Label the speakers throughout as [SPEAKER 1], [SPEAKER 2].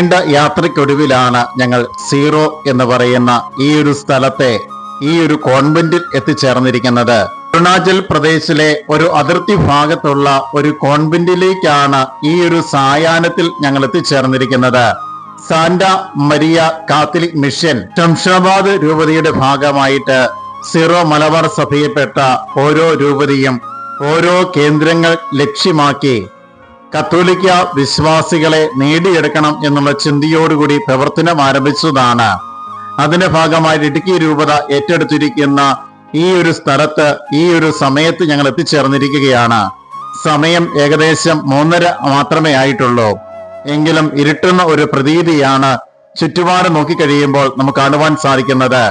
[SPEAKER 1] നീണ്ട യാത്രയ്ക്കൊടുവിലാണ് ഞങ്ങൾ സീറോ എന്ന് പറയുന്ന ഈ ഒരു സ്ഥലത്തെ ഈ ഒരു കോൺവെന്റിൽ എത്തിച്ചേർന്നിരിക്കുന്നത്. അരുണാചൽ പ്രദേശിലെ ഒരു അതിർത്തി ഭാഗത്തുള്ള ഒരു കോൺവെന്റിലേക്കാണ് ഈ ഒരു സായാഹ്നത്തിൽ ഞങ്ങൾ എത്തിച്ചേർന്നിരിക്കുന്നത്. Santa Maria catholic mission Shamshabad രൂപതയുടെ ഭാഗമായിട്ട് സീറോ മലബാർ സഭയിൽപ്പെട്ട ഓരോ രൂപതയും ഓരോ കേന്ദ്രങ്ങൾ ലക്ഷ്യമാക്കി കത്തോലിക്ക വിശ്വാസികളെ നേടിയെടുക്കണം എന്നുള്ള ചിന്തയോടുകൂടി പ്രവർത്തനം ആരംഭിച്ചതാണ്. അതിന്റെ ഭാഗമായി ഇടുക്കി രൂപത ഏറ്റെടുത്തിരിക്കുന്ന ഈ ഒരു സ്ഥലത്ത് ഈ ഒരു സമയത്ത് ഞങ്ങൾ എത്തിച്ചേർന്നിരിക്കുകയാണ്. സമയം ഏകദേശം മൂന്നര മാത്രമേ ആയിട്ടുള്ളൂ. എങ്കിലും ഇരുട്ടുന്ന ഒരു പ്രതീതിയാണ് ചുറ്റുപാട് നോക്കിക്കഴിയുമ്പോൾ നമുക്ക് കാണുവാൻ സാധിക്കുന്നത്.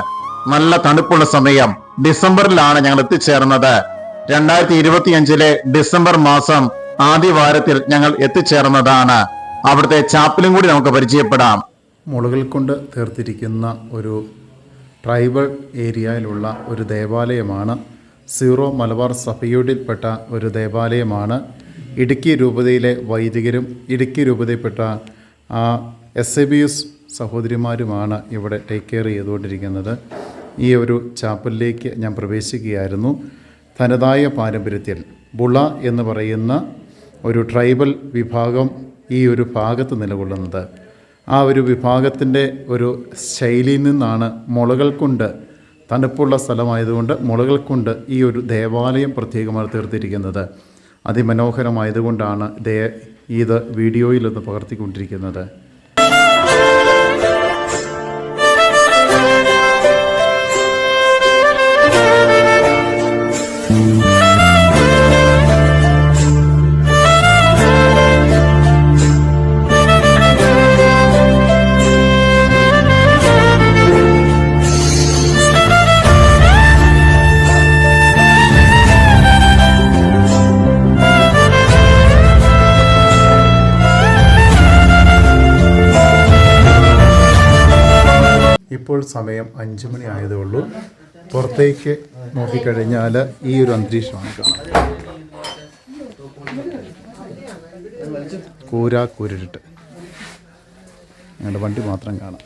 [SPEAKER 1] നല്ല തണുപ്പുള്ള സമയം. ഡിസംബറിലാണ് ഞങ്ങൾ എത്തിച്ചേർന്നത്. രണ്ടായിരത്തി ഇരുപത്തിയഞ്ചിലെ ഡിസംബർ മാസം ആദ്യ വാരത്തിൽ ഞങ്ങൾ എത്തിച്ചേർന്നതാണ്. അവിടുത്തെ ചാപ്പലും കൂടി നമുക്ക് പരിചയപ്പെടാം.
[SPEAKER 2] മുളകൾ കൊണ്ട് തീർത്തിരിക്കുന്ന ഒരു ട്രൈബൽ ഏരിയയിലുള്ള ഒരു ദേവാലയമാണ്. സീറോ മലബാർ സഭയോടിൽപ്പെട്ട ഒരു ദേവാലയമാണ്. ഇടുക്കി രൂപതയിലെ വൈദികരും ഇടുക്കി രൂപതയിൽപ്പെട്ട എസ് എ ബി എസ് സഹോദരിമാരുമാണ് ഇവിടെ ടേക്ക് കെയർ ചെയ്തുകൊണ്ടിരിക്കുന്നത്. ഈ ഒരു ചാപ്പലിലേക്ക് ഞാൻ പ്രവേശിക്കുകയായിരുന്നു. തനതായ പാരമ്പര്യത്തിൽ ബുള എന്ന് പറയുന്ന ഒരു ട്രൈബൽ വിഭാഗം ഈ ഒരു ഭാഗത്ത് നിലകൊള്ളുന്നത്. ആ ഒരു വിഭാഗത്തിന്റെ ഒരു ശൈലിയിൽ നിന്നാണ് മുളകൾ കൊണ്ട് തണുപ്പുള്ള സ്ഥലമായതുകൊണ്ട് മുളകൾ കൊണ്ട് ഈ ഒരു ദേവാലയം പ്രത്യേകമായി തീർത്തിരിക്കുന്നത്. അതിമനോഹരമായതുകൊണ്ടാണ് ദേ ഇത് വീഡിയോയിലൊന്ന് പകർത്തിക്കൊണ്ടിരിക്കുന്നത്. ഇപ്പോൾ സമയം അഞ്ച് മണി ആയതേ ഉള്ളൂ. പുറത്തേക്ക് നോക്കിക്കഴിഞ്ഞാൽ ഈ ഒരു അന്തരീക്ഷമാണ് കാണാം കൂരാ കൂരിട്ട് ഞങ്ങളുടെ വണ്ടി മാത്രം കാണാം.